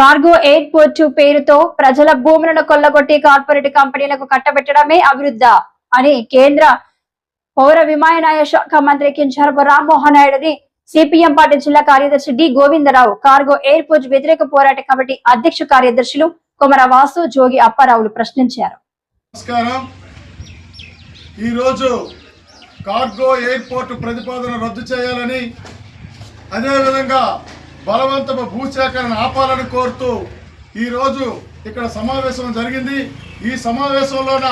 Cargo airport పేరుతో ప్రజల భూములను కొల్లగొట్టి కార్పొరేట్ కంపెనీలకు కట్టబెట్టడమే అభివృద్ధి అని కేంద్ర పౌర విమానయాన శాఖ మంత్రి కించరపు రామ్మోహన్ నాయుడుని సిపిఎం పార్టీ జిల్లా కార్యదర్శి డి గోవిందరావు కార్గో ఎయిర్పోర్ట్ వ్యతిరేక పోరాట కమిటీ అధ్యక్ష కార్యదర్శులు కొమర వాసు జోగి అప్పారావులు ప్రశ్నించారు. నమస్కారం. ఈరోజు కార్గో ఎయిర్పోర్ట్ ప్రతిపాదన రద్దు చేయాలని అదేవిధంగా బలవంతపు భూసేకరణ ఆపాలని కోరుతూ ఈరోజు ఇక్కడ సమావేశం జరిగింది. ఈ సమావేశంలోన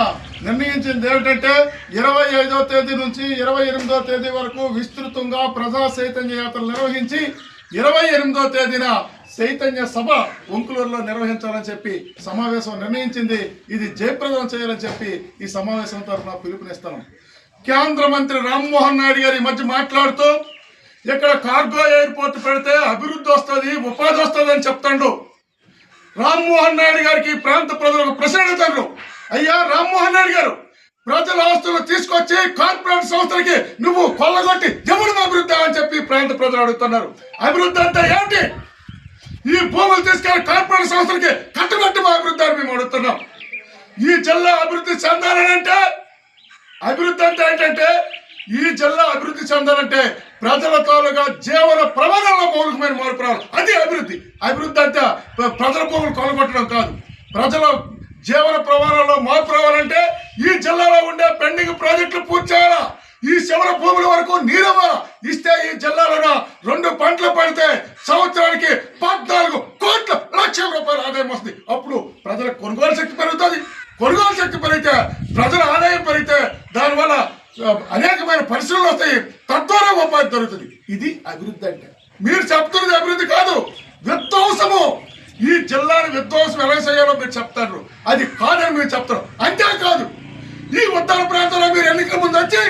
నిర్ణయించింది ఏమిటంటే ఇరవై ఐదో తేదీ నుంచి ఇరవై ఎనిమిదో తేదీ వరకు విస్తృతంగా ప్రజా చైతన్య యాత్రలు నిర్వహించి ఇరవై ఎనిమిదో తేదీన చైతన్య సభ ఒంకులూరులో నిర్వహించాలని చెప్పి సమావేశం నిర్ణయించింది. ఇది జయప్రదం చేయాలని చెప్పి ఈ సమావేశం తరఫున పిలుపునిస్తాను కేంద్ర మంత్రి రామ్మోహన్ నాయుడు గారి ఈ మధ్య మాట్లాడుతూ ఇక్కడ కార్గో ఎయిర్పోర్ట్ పెడితే అభివృద్ధి వస్తుంది ఉపాధి వస్తుంది అని చెప్తాడు రామ్మోహన్ నాయుడు గారికి ప్రాంత ప్రజలకు ప్రశ్న అడుగుతారు అయ్యా రామ్మోహన్ నాయుడు గారు ప్రజల ఆస్తులు తీసుకొచ్చి కార్పొరేట్ సంస్థలకి నువ్వు కొల్లగొట్టి ఎవరు అభివృద్ధి అని చెప్పి ప్రాంత ప్రజలు అడుగుతున్నారు. అభివృద్ధి అంటే ఏంటి? ఈ భూములు తీసుకెళ్ళి కార్పొరేట్ సంస్థలకి కట్టుబట్టి మా అభివృద్ధి అని మేము అడుగుతున్నాం. ఈ జిల్లా అభివృద్ధి చెందాలని అంటే అభివృద్ధి అంటే ఏంటంటే ఈ జిల్లా అభివృద్ధి చెందాలంటే ప్రజల తాలూగా జీవన ప్రమాణంలో మౌలికమైన మార్పు రావాలి అది అభివృద్ధి. అభివృద్ధి అంటే ప్ర- ప్రజల భూములు కొనగొట్టడం కాదు. ప్రజల జీవన ప్రమాణంలో మార్పు రావాలంటే ఈ జిల్లాలో ఉండే పెండింగ్ ప్రాజెక్టులు పూర్తి చేయాలా? ఈ శివర భూముల వరకు నీరవ ఇస్తే ఈ జిల్లాలో రెండు పంటలు పడితే సంవత్సరానికి పద్నాలుగు కోట్ల లక్షల రూపాయల ఆదాయం వస్తుంది. అప్పుడు ప్రజల కొనుగోలు శక్తి పెరుగుతుంది. కొనుగోలు శక్తి పెరిగితే ప్రజల ఆదాయం పెరిగితే దానివల్ల అనేకమైన పరిశ్రమలు వస్తాయి. తద్వారా ఉపాధి దొరుకుతుంది. ఇది అభివృద్ధి అంటే. మీరు చెప్తున్నది అభివృద్ధి కాదు. విధ్వంసము. ఈ జిల్లాను విధ్వంసం ఎలా చేయాలో మీరు చెప్తారు. అది కాదని మీరు చెప్తారు. అంతేకాదు ఈ ఉత్తర ప్రాంతంలో మీరు ఎన్నికల ముందు వచ్చి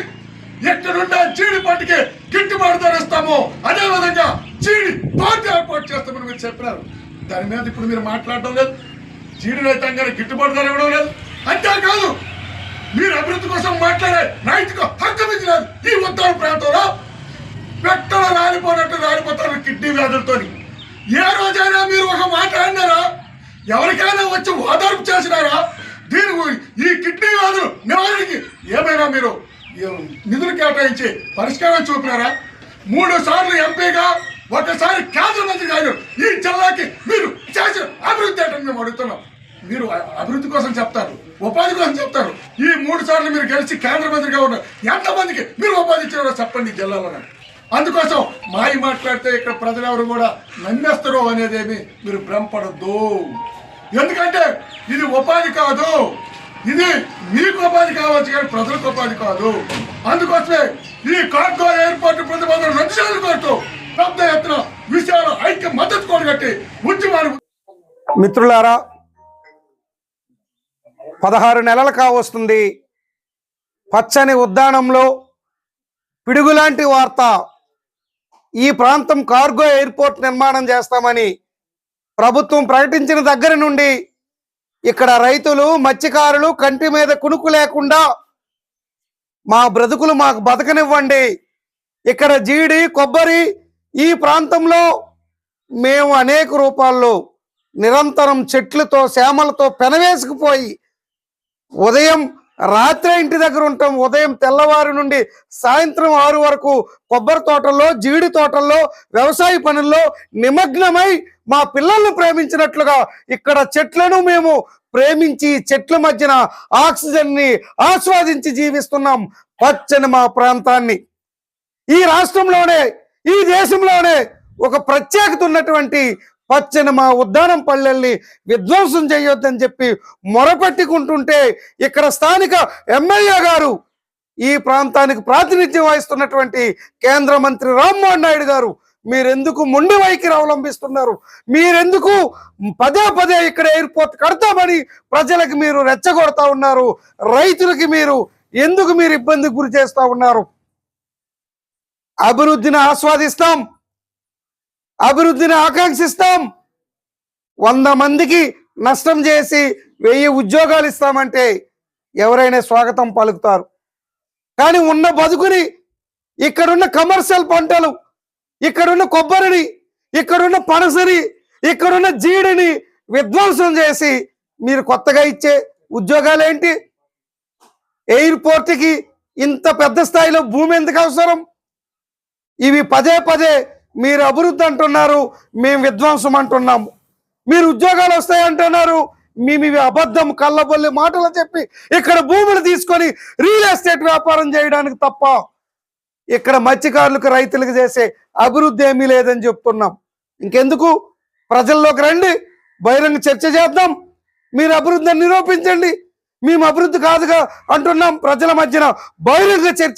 ఎక్కడుండే చీడి పట్టుకి గిట్టుబాటు ధర ఇస్తాము అదే విధంగా చీడి పార్టీ ఏర్పాటు చేస్తామని మీరు చెప్పినారు. దాని మీద ఇప్పుడు మీరు మాట్లాడడం లేదు. చీడి రైతాంగానికి గిట్టుబాటు ధర ఇవ్వడం లేదు. అంతేకాదు మీరు అభివృద్ధి కోసం మాట్లాడే నైతిక హక్కు మీకు లేదు ఈ ఉత్తర ప్రాంతంలో పెట్టలు రాలిపోయినట్టు రాలిపోతారు కిడ్నీ వ్యాధులతో ఏ రోజైనా మీరు ఒక మాట అన్నారా? ఎవరికైనా వచ్చి ఓదార్పు చేసినారా? దీని ఈ కిడ్నీ వ్యాధులు నివారణకి ఏమైనా మీరు నిధులు కేటాయించి పరిష్కారం చూపినారా? మూడు సార్లు ఎంపీగా ఒకసారి కేంద్ర మంత్రి గారు ఈ జిల్లాకి మీరు చేసిన అభివృద్ధి అంటే మేము అడుగుతున్నాం. మీరు అభివృద్ధి కోసం చెప్తారు ఉపాధి కోసం చెప్తారు. ఈ మూడు సార్లు మీరు గెలిచి కేంద్ర మంత్రిగా ఉన్నారు ఎంతమందికి మీరు ఉపాధి ఇచ్చారో చెప్పండి జిల్లాలో అందుకోసం మాయి మాట్లాడితే ఇక్కడ ప్రజలెవరు కూడా నమ్మేస్తారు అనేదేమి మీరు భ్రమపడద్దు. ఎందుకంటే ఇది ఉపాధి కాదు. ఇది మీకు ఉపాధి కావచ్చు కానీ ప్రజలకు ఉపాధి కాదు. అందుకోసమే ఈ కార్గో ఎయిర్పోర్ట్ ప్రతిపాదన రద్దు చేసుకోవచ్చు పెద్ద ఎత్తున విషయాలు ఐక్య మద్దతు కొనగట్టి ఉద్యమాలు మిత్రులారా పదహారు నెలలు కావస్తుంది పచ్చని ఉద్దానంలో పిడుగులాంటి వార్త. ఈ ప్రాంతం కార్గో ఎయిర్పోర్ట్ నిర్మాణం చేస్తామని ప్రభుత్వం ప్రకటించిన దగ్గర నుండి ఇక్కడ రైతులు మత్స్యకారులు కంటి మీద కునుకు లేకుండా మా బ్రతుకులు మాకు బతకనివ్వండి. ఇక్కడ జీడి కొబ్బరి ఈ ప్రాంతంలో మేము అనేక రూపాల్లో నిరంతరం చెట్లతో శ్యామలతో పెనవేసుకుపోయి ఉదయం రాత్రి ఇంటి దగ్గర ఉంటాం. ఉదయం తెల్లవారు నుండి సాయంత్రం ఆరు వరకు కొబ్బరి తోటల్లో జీడి తోటల్లో వ్యవసాయ పనుల్లో నిమగ్నమై మా పిల్లల్ని ప్రేమించినట్లుగా ఇక్కడ చెట్లను మేము ప్రేమించి చెట్ల మధ్యన ఆక్సిజన్ని ఆస్వాదించి జీవిస్తున్నాం పచ్చని మా ప్రాంతాన్ని. ఈ రాష్ట్రంలోనే ఈ దేశంలోనే ఒక ప్రత్యేకత ఉన్నటువంటి పచ్చని మా ఉద్దానం పల్లెల్ని విధ్వంసం చేయొద్దని చెప్పి మొరపెట్టుకుంటుంటే ఇక్కడ స్థానిక ఎమ్మెల్యే గారు ఈ ప్రాంతానికి ప్రాతినిధ్యం వహిస్తున్నటువంటి కేంద్ర మంత్రి రామ్మోహన్ నాయుడు గారు మీరెందుకు మొండి వైఖరి అవలంబిస్తున్నారు? మీరెందుకు పదే పదే ఇక్కడ ఎయిర్పోర్ట్ కడతామని ప్రజలకు మీరు రెచ్చగొడతా ఉన్నారు? రైతులకి మీరు ఎందుకు మీరు ఇబ్బందికి గురి చేస్తా ఉన్నారు? అభివృద్ధిని ఆస్వాదిస్తాం. అభివృద్ధిని ఆకాంక్షిస్తాం. వంద మందికి నష్టం చేసి వెయ్యి ఉద్యోగాలు ఇస్తామంటే ఎవరైనా స్వాగతం పలుకుతారు. కానీ ఉన్న బతుకుని ఇక్కడున్న కమర్షియల్ పంటలు ఇక్కడున్న కొబ్బరిని ఇక్కడున్న పనసని ఇక్కడున్న జీడిని విధ్వంసం చేసి మీరు కొత్తగా ఇచ్చే ఉద్యోగాలు ఏంటి ఎయిర్పోర్ట్కి ఇంత పెద్ద స్థాయిలో భూమి ఎందుకు అవసరం? ఇవి పదే పదే మీరు అభివృద్ధి అంటున్నారు మేము విధ్వంసం అంటున్నాము. మీరు ఉద్యోగాలు వస్తాయి అంటున్నారు మేము ఇవి అబద్ధం కళ్ళబొల్లి మాటలు చెప్పి ఇక్కడ భూములు తీసుకొని రియల్ ఎస్టేట్ వ్యాపారం చేయడానికి తప్ప ఇక్కడ మత్స్యకారులకు రైతులకు చేసే అభివృద్ధి ఏమీ లేదని చెప్తున్నాం. ఇంకెందుకు? ప్రజల్లోకి రండి బహిరంగ చర్చ చేద్దాం. మీరు అభివృద్ధిని నిరూపించండి. మేము అభివృద్ధి కాదుగా అంటున్నాం. ప్రజల మధ్యన బహిరంగ చర్చ